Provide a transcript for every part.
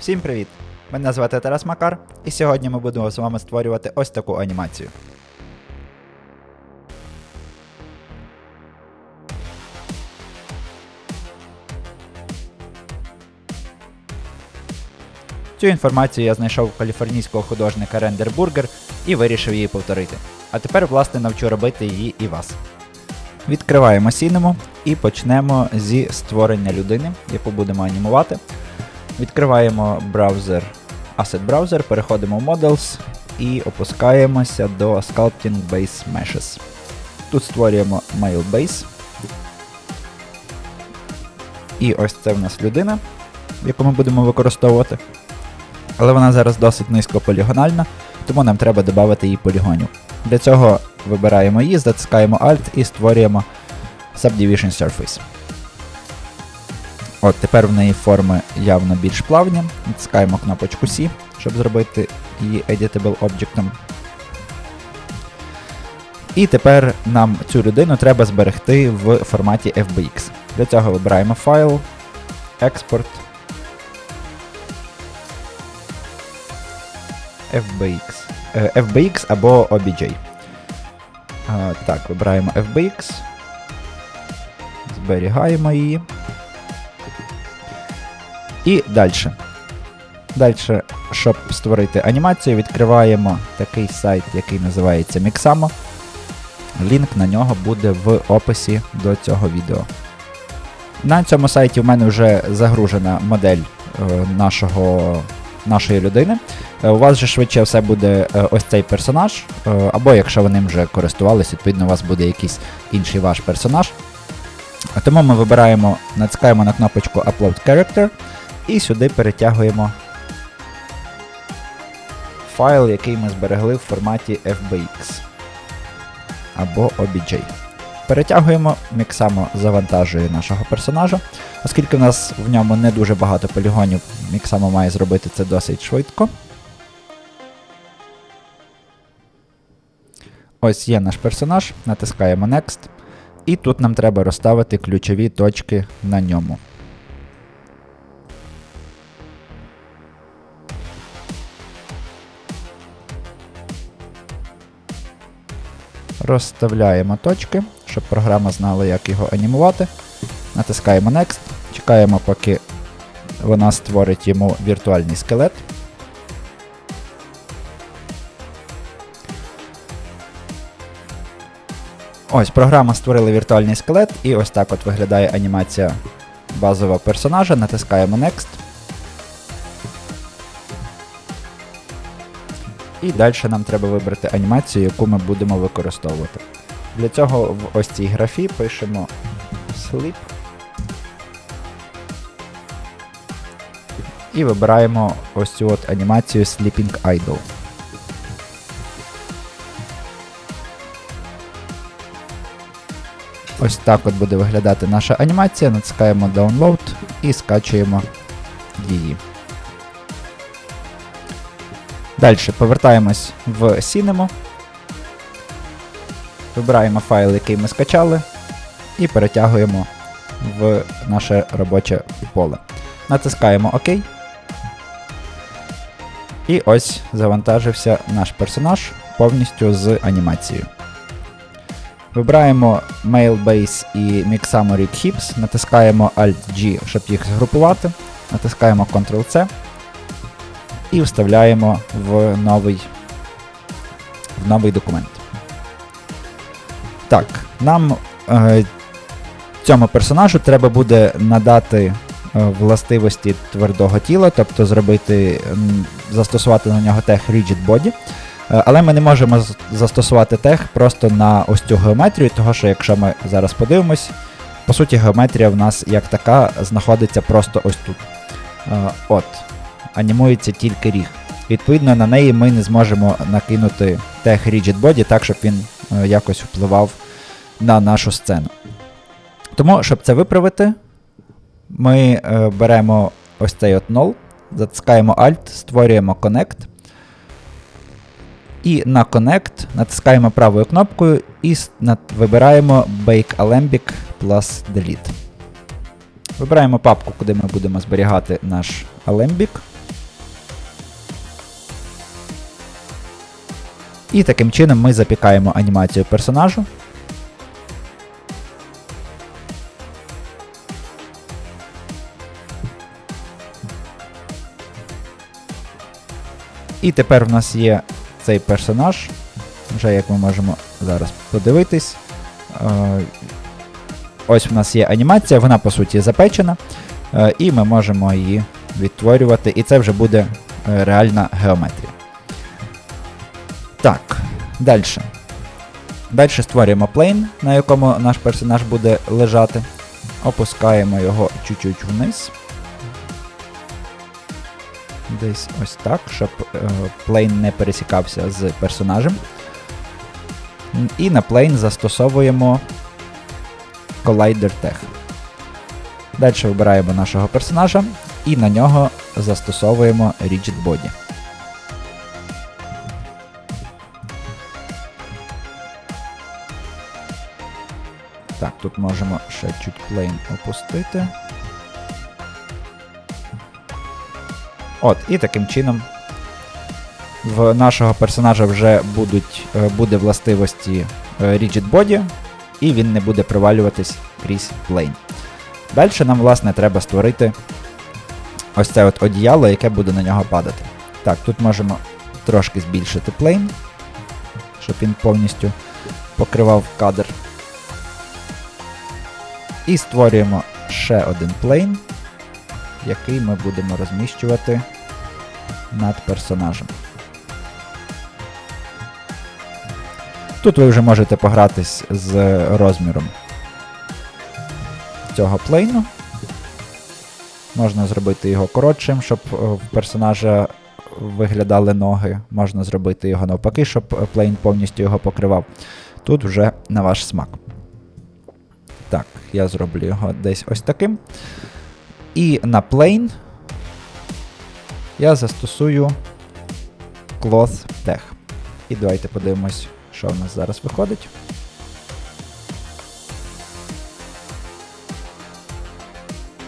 Всім привіт! Мене звати Тарас Макар, і сьогодні ми будемо з вами створювати ось таку анімацію. Цю інформацію я знайшов у каліфорнійського художника Рендер Бургер і вирішив її повторити. А тепер, власне, навчу робити її і вас. Відкриваємо Cinema і почнемо зі створення людини, яку будемо анімувати. Відкриваємо браузер Asset Browser, переходимо в Models і опускаємося до Sculpting Base Meshes. Тут створюємо Mail Base. І ось це в нас людина, яку ми будемо використовувати. Але вона зараз досить низько полігональна, тому нам треба додати їй полігонів. Для цього вибираємо її, затискаємо Alt і створюємо Subdivision Surface. От, тепер в неї форми явно більш плавні. Натискаємо кнопочку C, щоб зробити її Editable Object. І тепер нам цю людину треба зберегти в форматі FBX. Для цього вибираємо файл, експорт, FBX. Е, FBX або OBJ. Так, вибираємо FBX. Зберігаємо її. І далі. Далі, щоб створити анімацію, відкриваємо такий сайт, який називається Mixamo. Лінк на нього буде в описі до цього відео. На цьому сайті в мене вже загружена модель е, нашого, нашої людини. Е, У вас же швидше все буде е, ось цей персонаж, або якщо ви ним вже користувалися, відповідно, у вас буде якийсь інший ваш персонаж. Тому ми вибираємо, натискаємо на кнопочку Upload Character і сюди перетягуємо файл, який ми зберегли в форматі FBX або OBJ. Перетягуємо, Міксамо завантажує нашого персонажа. Оскільки в нас в ньому не дуже багато полігонів, Міксамо має зробити це досить швидко. Ось є наш персонаж, натискаємо Next. І тут нам треба розставити ключові точки на ньому. Розставляємо точки, щоб програма знала, як його анімувати. Натискаємо Next, чекаємо, поки вона створить йому віртуальний скелет. Ось, програма створила віртуальний скелет, і ось так от виглядає анімація базового персонажа. Натискаємо Next. І далі нам треба вибрати анімацію, яку ми будемо використовувати. Для цього в ось цій графі пишемо Sleep. І вибираємо ось цю от анімацію Sleeping Idol. Ось так от буде виглядати наша анімація. Натискаємо Download і скачуємо її. Далі повертаємось в Cinema. Вибираємо файл, який ми скачали, і перетягуємо в наше робоче поле. Натискаємо ОК. І ось завантажився наш персонаж повністю з анімацією. Вибираємо Mailbase і Rig Hips, натискаємо Alt-G, щоб їх згрупувати, натискаємо Ctrl-C і вставляємо в новий, в новий документ. Так, нам е, цьому персонажу треба буде надати е, властивості твердого тіла, тобто зробити, застосувати на нього тег Rigid Body. Е, Але ми не можемо застосувати тег просто на ось цю геометрію, того що якщо ми зараз подивимось, по суті, геометрія в нас як така знаходиться просто ось тут. Е, От, анімується тільки ріг. Відповідно, на неї ми не зможемо накинути тег Rigid Body так, щоб він е, якось впливав на нашу сцену. Тому, щоб це виправити, ми е, беремо ось цей от null, затискаємо Alt, створюємо Connect. І на Connect натискаємо правою кнопкою і вибираємо Bake Alembic plus Delete. Вибираємо папку, куди ми будемо зберігати наш Alembic. І таким чином ми запікаємо анімацію персонажу. І тепер в нас є цей персонаж. Вже як ми можемо зараз подивитись. Е, Ось в нас є анімація, вона по суті запечена. Е, І ми можемо її відтворювати, і це вже буде е, реальна геометрія. Так, далі. Далі створюємо плейн, на якому наш персонаж буде лежати. Опускаємо його чуть-чуть вниз. Десь ось так, щоб е, плейн не пересікався з персонажем. І на плейн застосовуємо Collider Tech. Далі вибираємо нашого персонажа і на нього застосовуємо Rigid Body. Так, тут можемо ще чуть плейн опустити. От, і таким чином в нашого персонажа вже будуть, е, буде властивості е, Rigid Body, і він не буде провалюватись крізь плейн. Далі нам, власне, треба створити ось це от одіяло, яке буде на нього падати. Так, тут можемо трошки збільшити плейн, щоб він повністю покривав кадр. І створюємо ще один плейн, який ми будемо розміщувати над персонажем. Тут ви вже можете погратись з розміром цього плейну. Можна зробити його коротшим, щоб е, в персонажа виглядали ноги. Можна зробити його навпаки, щоб плейн повністю його покривав. Тут вже на ваш смак. Так, я зроблю його десь ось таким. І на плейн я застосую Cloth Tech. І давайте подивимось, що в нас зараз виходить.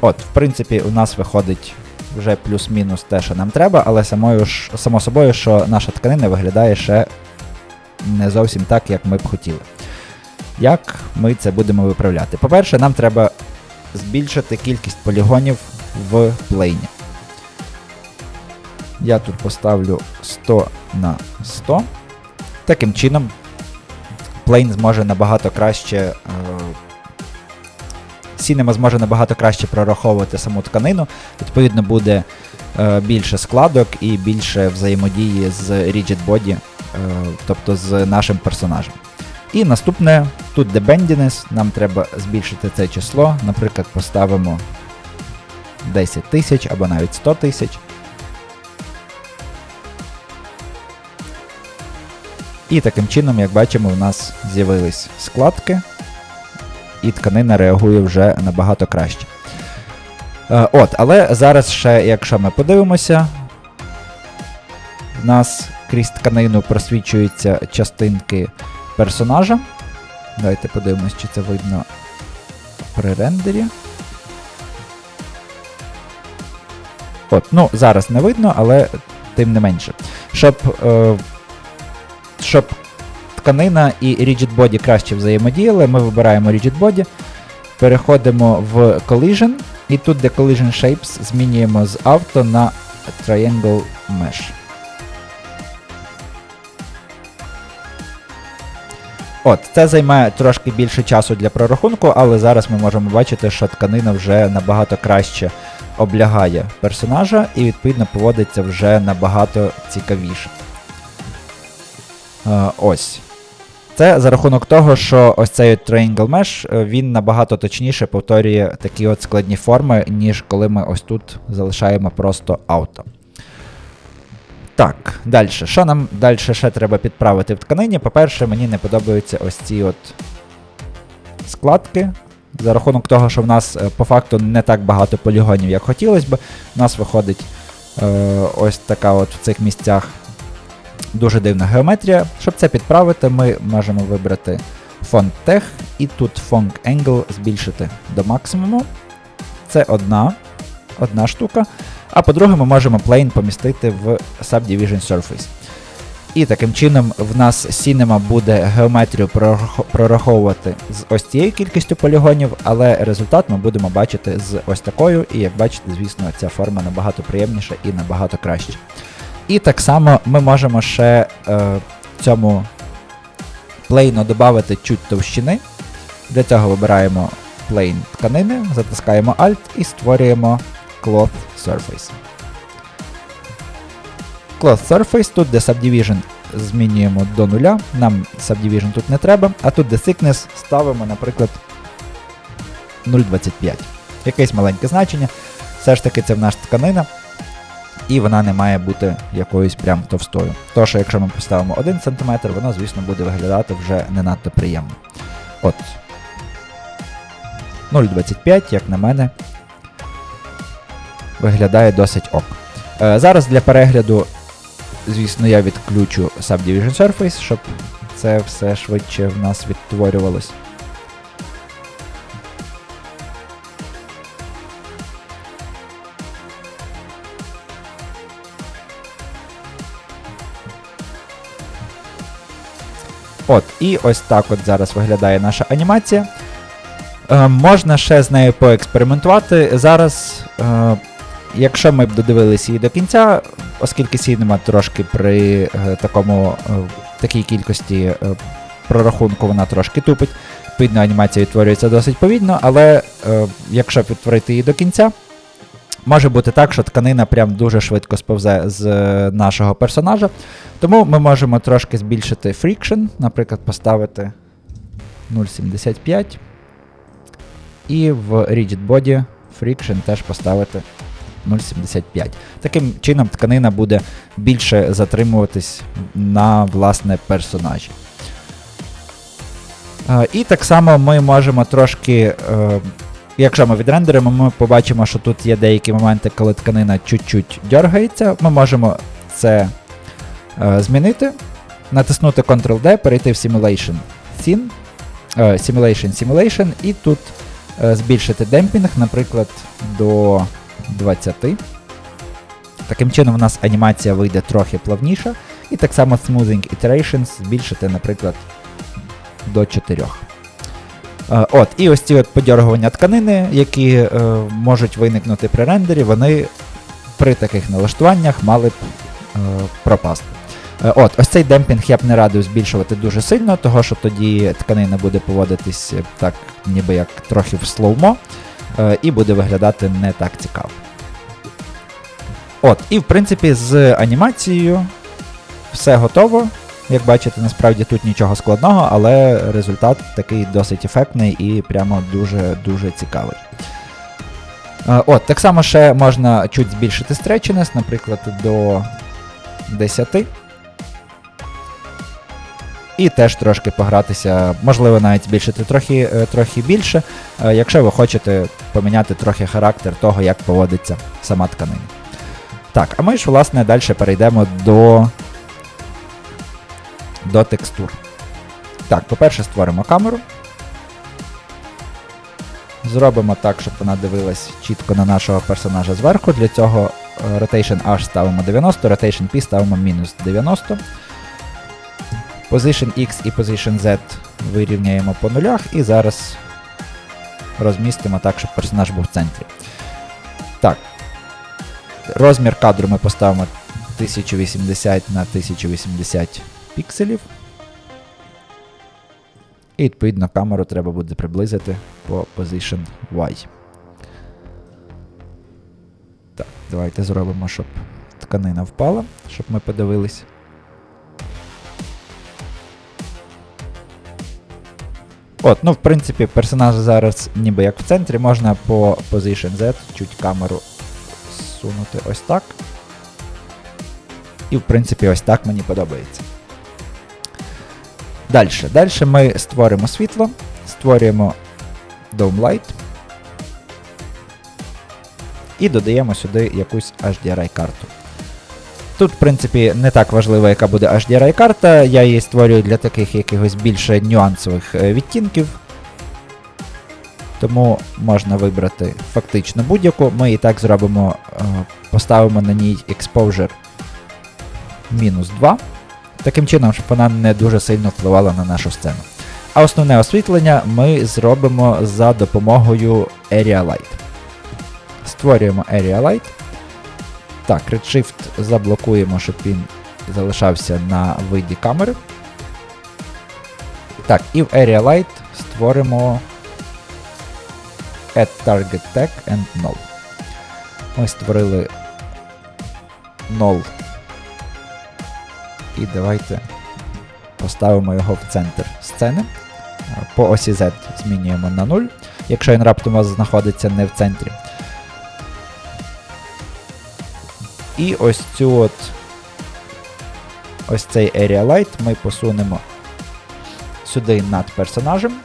От, в принципі, у нас виходить вже плюс-мінус те, що нам треба, але самою ж, само собою, що наша тканина виглядає ще не зовсім так, як ми б хотіли. Як ми це будемо виправляти? По-перше, нам треба збільшити кількість полігонів в плейні. Я тут поставлю 100 на 100. Таким чином, плейн зможе набагато краще. Cinema зможе набагато краще прораховувати саму тканину. Відповідно, буде е, більше складок і більше взаємодії з Rigid Body, е, тобто з нашим персонажем. І наступне, тут де bendiness, нам треба збільшити це число. Наприклад, поставимо 10 тисяч або навіть 100 тисяч. І таким чином, як бачимо, у нас з'явились складки, і тканина реагує вже набагато краще. Е, От, але зараз ще, якщо ми подивимося, в нас крізь тканину просвічуються частинки персонажа. Давайте подивимось, чи це видно при рендері. От, ну, зараз не видно, але тим не менше. Щоб, е, щоб тканина і Rigid Body краще взаємодіяли, ми вибираємо Rigid Body, переходимо в Collision, і тут, де Collision Shapes, змінюємо з Auto на Triangle Mesh. От, це займає трошки більше часу для прорахунку, але зараз ми можемо бачити, що тканина вже набагато краще облягає персонажа і відповідно поводиться вже набагато цікавіше. Е, ось. Це за рахунок того, що ось цей Triangle Mesh, е, він набагато точніше повторює такі от складні форми, ніж коли ми ось тут залишаємо просто ауто. Так, далі. Що нам далі ще треба підправити в тканині? По-перше, мені не подобаються ось ці от складки. За рахунок того, що в нас е, по факту не так багато полігонів, як хотілося б, у нас виходить е, ось така от в цих місцях дуже дивна геометрія. Щоб це підправити, ми можемо вибрати Font Tech і тут Font Angle збільшити до максимуму. Це одна, одна штука. А по-друге, ми можемо plane помістити в Subdivision Surface. І таким чином в нас Cinema буде геометрію прораховувати з ось цією кількістю полігонів, але результат ми будемо бачити з ось такою. І як бачите, звісно, ця форма набагато приємніша і набагато краще. І так само ми можемо ще е, цьому плейну додати чуть товщини. Для цього вибираємо плейн тканини, затискаємо Alt і створюємо Cloth Surface. Cloth Surface, тут де Subdivision змінюємо до нуля, нам Subdivision тут не треба, а тут де Thickness ставимо, наприклад, 0,25. Якесь маленьке значення. Все ж таки це в нас тканина, і вона не має бути якоюсь прям товстою. Тож, якщо ми поставимо 1 см, воно, звісно, буде виглядати вже не надто приємно. От. 0,25, як на мене, виглядає досить ок. Е, зараз для перегляду, звісно, я відключу Subdivision Surface, щоб це все швидше в нас відтворювалось. От, і ось так от зараз виглядає наша анімація. Е, можна ще з нею поекспериментувати. Зараз, е, якщо ми б додивилися її до кінця, оскільки Cinema трошки при е, такому, е, такій кількості е, прорахунку вона трошки тупить, відповідно, анімація відтворюється досить повільно, але якщо відтворити її до кінця, може бути так, що тканина прям дуже швидко сповзе з нашого персонажа. Тому ми можемо трошки збільшити friction, наприклад, поставити 0,75. І в Rigid Body Friction теж поставити 0,75. Таким чином тканина буде більше затримуватись на власне персонажі. І так само ми можемо трошки, е, якщо ми відрендеримо, ми побачимо, що тут є деякі моменти, коли тканина чуть-чуть дергається. Ми можемо це е, змінити, натиснути Ctrl-D, перейти в Simulation Scene, е, Simulation Simulation, і тут збільшити демпінг, наприклад, до 20. Таким чином у нас анімація вийде трохи плавніша. І так само Smoothing Iterations збільшити, наприклад, до 4. Е, От, і ось ці от подьоргування тканини, які е, можуть виникнути при рендері, вони при таких налаштуваннях мали б е, пропасти. Е, От, ось цей демпінг я б не радив збільшувати дуже сильно, того що тоді тканина буде поводитись е, так, ніби як трохи в слоумо, і буде виглядати не так цікаво. От, і в принципі з анімацією все готово. Як бачите, насправді тут нічого складного, але результат такий досить ефектний і прямо дуже-дуже цікавий. Е, От, так само ще можна чуть збільшити стретчинес, наприклад, до 10. І теж трошки погратися, можливо, навіть збільшити трохи, е, трохи більше, е, якщо ви хочете поміняти трохи характер того, як поводиться сама тканина. Так, а ми ж, власне, далі перейдемо до, до текстур. Так, по-перше, створимо камеру. Зробимо так, щоб вона дивилась чітко на нашого персонажа зверху. Для цього е, Rotation H ставимо 90, Rotation P ставимо мінус 90. Position X і Position Z вирівняємо по нулях і зараз розмістимо так, щоб персонаж був в центрі. Так. Розмір кадру ми поставимо 1080 на 1080 пікселів. І відповідно камеру треба буде приблизити по Position Y. Так, давайте зробимо, щоб тканина впала, щоб ми подивились. От, ну в принципі, персонаж зараз ніби як в центрі, можна по Position Z чуть камеру сунути ось так. І в принципі ось так мені подобається. Далі. Далі ми створимо світло, створюємо Dome Light. І додаємо сюди якусь HDRI-карту. Тут, в принципі, не так важливо, яка буде HDRI-карта, я її створюю для таких якихось більше нюансових е, відтінків. Тому можна вибрати фактично будь-яку. Ми і так зробимо, е, поставимо на ній exposure мінус 2. Таким чином, щоб вона не дуже сильно впливала на нашу сцену. А основне освітлення ми зробимо за допомогою Area Light. Створюємо Area Light. Так, Redshift заблокуємо, щоб він залишався на виді камери. Так, і в Area Light створимо Add Target Tag and Null. Ми створили null. І давайте поставимо його в центр сцени. По осі Z змінюємо на 0, якщо він раптом у вас знаходиться не в центрі. І ось цю от ось цей Area Light ми посунемо сюди над персонажем,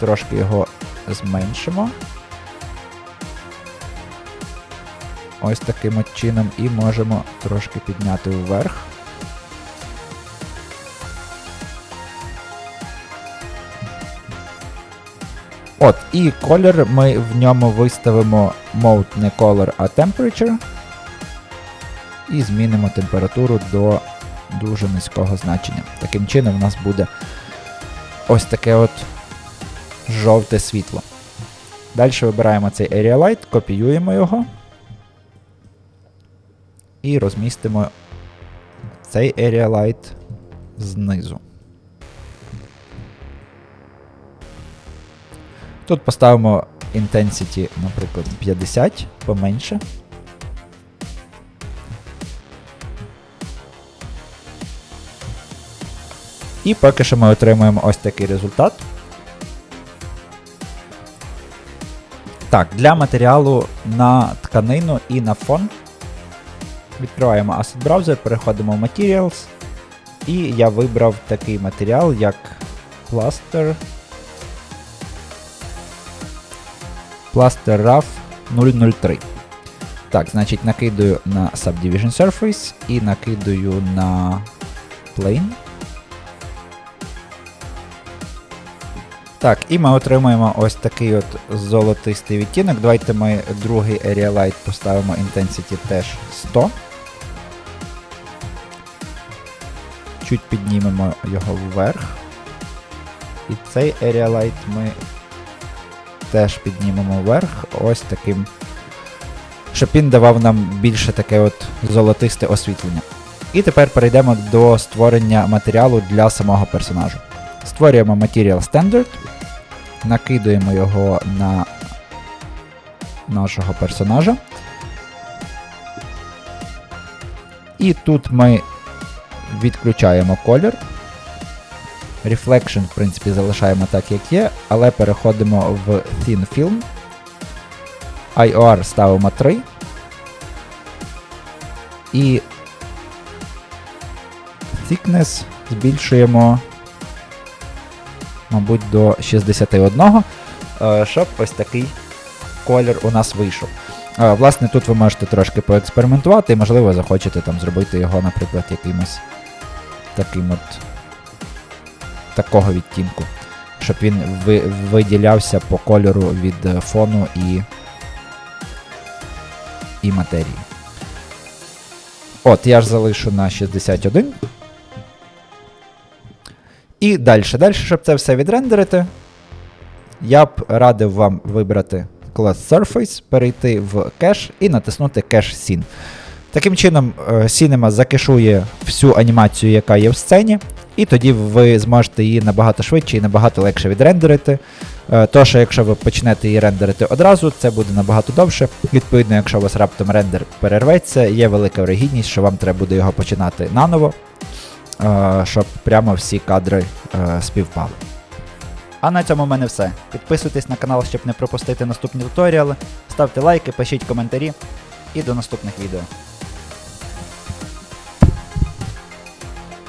трошки його зменшимо. Ось таким от чином і можемо трошки підняти вверх. От, і колір ми в ньому виставимо mode не color, а temperature. І змінимо температуру до дуже низького значення. Таким чином у нас буде ось таке от жовте світло. Далі вибираємо цей Area Light, копіюємо його. І розмістимо цей Area Light знизу. Тут поставимо Intensity, наприклад, 50 поменше. І поки що ми отримуємо ось такий результат. Так, для матеріалу на тканину і на фон. Відкриваємо Asset Browser, переходимо в Materials. І я вибрав такий матеріал, як Plaster. Plaster Rough 003. Так, значить, накидаю на Subdivision Surface і накидаю на Plane. Так, і ми отримуємо ось такий от золотистий відтінок. Давайте ми другий Area Light поставимо Intensity теж 100. Чуть піднімемо його вверх. І цей Area Light ми теж піднімемо вверх. Ось таким. Щоб він давав нам більше таке от золотисте освітлення. І тепер перейдемо до створення матеріалу для самого персонажу. Створюємо Material Standard, накидуємо його на нашого персонажа. І тут ми відключаємо колір. Reflection, в принципі, залишаємо так, як є, але переходимо в Thin Film. IOR ставимо 3. І Thickness збільшуємо мабуть, до 61, е, щоб ось такий колір у нас вийшов. Е, Власне, тут ви можете трошки поекспериментувати і, можливо, захочете там зробити його, наприклад, якимось таким от такого відтінку, щоб він ви- виділявся по кольору від е, фону і, і матерії. От, я ж залишу на 61. І далі, далі, щоб це все відрендерити, я б радив вам вибрати Class Surface, перейти в кеш і натиснути Cache Scene. Таким чином, е, Cinema закешує всю анімацію, яка є в сцені, і тоді ви зможете її набагато швидше і набагато легше відрендерити. Е, То, що якщо ви почнете її рендерити одразу, це буде набагато довше. Відповідно, якщо у вас раптом рендер перерветься, є велика вирогідність, що вам треба буде його починати наново, щоб прямо всі кадри е, співпали. А на цьому в мене все. Підписуйтесь на канал, щоб не пропустити наступні туторіали, ставте лайки, пишіть коментарі і до наступних відео.